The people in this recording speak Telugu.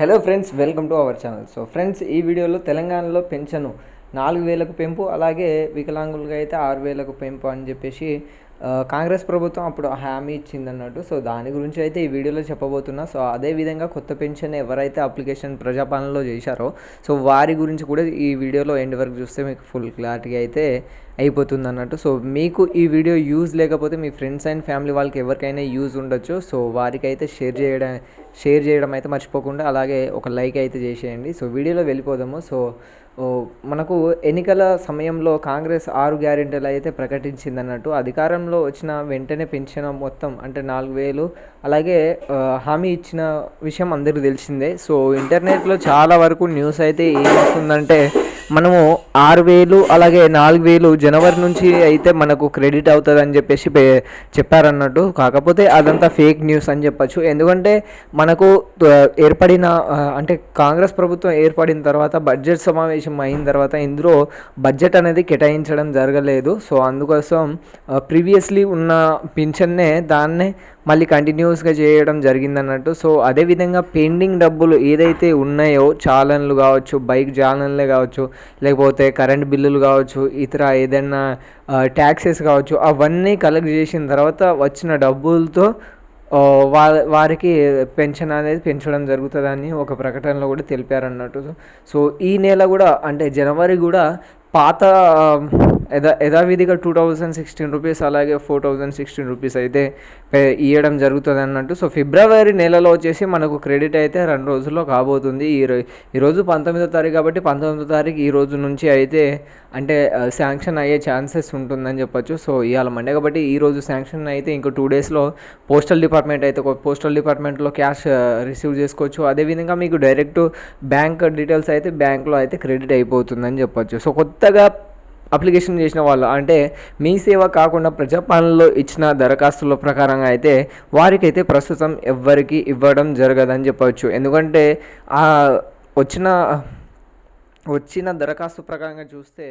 Hello friends welcome to our channel so friends ఈ వీడియోలో తెలంగాణలో పెన్షన్ నాలుగు వేలకు పెంపు అలాగే వికలాంగులుగా అయితే ఆరు వేలకు పెంపు అని చెప్పేసి కాంగ్రెస్ ప్రభుత్వం అప్పుడు హామీ ఇచ్చింది అన్నట్టు సో దాని గురించి అయితే ఈ వీడియోలో చెప్పబోతున్నా. సో అదే విధంగా కొత్త పెన్షన్ ఎవరైతే అప్లికేషన్ ప్రజాపాలనలో చేశారో సో వారి గురించి కూడా ఈ వీడియోలో ఎండ్ వరకు చూస్తే మీకు ఫుల్ క్లారిటీ అయితే అయిపోతుంది అన్నట్టు సో మీకు ఈ వీడియో యూజ్ లేకపోతే మీ ఫ్రెండ్స్ అండ్ ఫ్యామిలీ వాళ్ళకి ఎవరికైనా యూజ్ ఉండొచ్చు. సో వారికి అయితే షేర్ చేయడం షేర్ చేయడం అయితే మర్చిపోకుండా అలాగే ఒక లైక్ అయితే చేసేయండి. సో వీడియోలో వెళ్ళిపోదాము. సో మనకు ఎన్నికల సమయంలో కాంగ్రెస్ ఆరు గ్యారెంటీలు అయితే ప్రకటించింది అన్నట్టు అధికారంలో వచ్చిన వెంటనే పెంచిన మొత్తం అంటే నాలుగు వేలు. అలాగే హామీ ఇచ్చిన విషయం అందరికీ తెలిసిందే. సో ఇంటర్నెట్లో చాలా వరకు న్యూస్ అయితే ఏమవుతుందంటే మనము ఆరు వేలు అలాగే నాలుగు వేలు జనవరి నుంచి అయితే మనకు క్రెడిట్ అవుతుంది అని చెప్పేసి చెప్పారన్నట్టు. కాకపోతే అదంతా ఫేక్ న్యూస్ అని చెప్పచ్చు. ఎందుకంటే మనకు ఏర్పడిన అంటే కాంగ్రెస్ ప్రభుత్వం ఏర్పడిన తర్వాత బడ్జెట్ సమావేశం అయిన తర్వాత ఇందులో బడ్జెట్ అనేది కేటాయించడం జరగలేదు. సో అందుకోసం ప్రీవియస్లీ ఉన్న పింఛన్నే దాన్నే మళ్ళీ కంటిన్యూస్గా చేయడం జరిగిందన్నట్టు. సో అదేవిధంగా పెండింగ్ డబ్బులు ఏదైతే ఉన్నాయో చాలన్లు కావచ్చు బైక్ చాలన్లే కావచ్చు లేకపోతే కరెంట్ బిల్లులు కావచ్చు ఇతర ఏదైనా ట్యాక్సెస్ కావచ్చు అవన్నీ కలెక్ట్ చేసిన తర్వాత వచ్చిన డబ్బులతో వా వారికి పెన్షన్ అనేది పెంచడం జరుగుతుందని ఒక ప్రకటనలో కూడా తెలిపారన్నట్టు. సో ఈ నెల కూడా అంటే జనవరి కూడా పాత యథా యథావిధిగా టూ థౌజండ్ సిక్స్టీన్ రూపీస్ అలాగే ఫోర్ థౌజండ్ సిక్స్టీన్ రూపీస్ అయితే ఇవ్వడం జరుగుతుంది అన్నట్టు సో ఫిబ్రవరి నెలలో వచ్చేసి మనకు క్రెడిట్ అయితే రెండు రోజుల్లో కాబోతుంది. ఈ రో- ఈరోజు పంతొమ్మిదో తారీఖు కాబట్టి పంతొమ్మిదో తారీఖు ఈ రోజు నుంచి అయితే అంటే శాంక్షన్ అయ్యే ఛాన్సెస్ ఉంటుందని చెప్పొచ్చు. సో ఇవాళ మండే కాబట్టి ఈ రోజు శాంక్షన్ అయితే ఇంకో టూ డేస్లో పోస్టల్ డిపార్ట్మెంట్ అయితే పోస్టల్ డిపార్ట్మెంట్లో క్యాష్ రిసీవ్ చేసుకోవచ్చు. అదేవిధంగా మీకు డైరెక్ట్ బ్యాంక్ డీటెయిల్స్ అయితే బ్యాంక్లో అయితే క్రెడిట్ అయిపోతుందని చెప్పొచ్చు. సో కొత్తగా అప్లికేషన్ చేసిన వాళ్ళు. అంటే మీ సేవ కాకుండా ప్రజాపాలనలో ఇచ్చిన దరఖాస్తుల ప్రకారంగా అయితే వారికైతే ప్రస్తుతం ఎవ్వరికి ఇవ్వడం జరగదని చెప్పవచ్చు ఎందుకంటే ఆ వచ్చిన వచ్చిన దరఖాస్తు ప్రకారంగా చూస్తే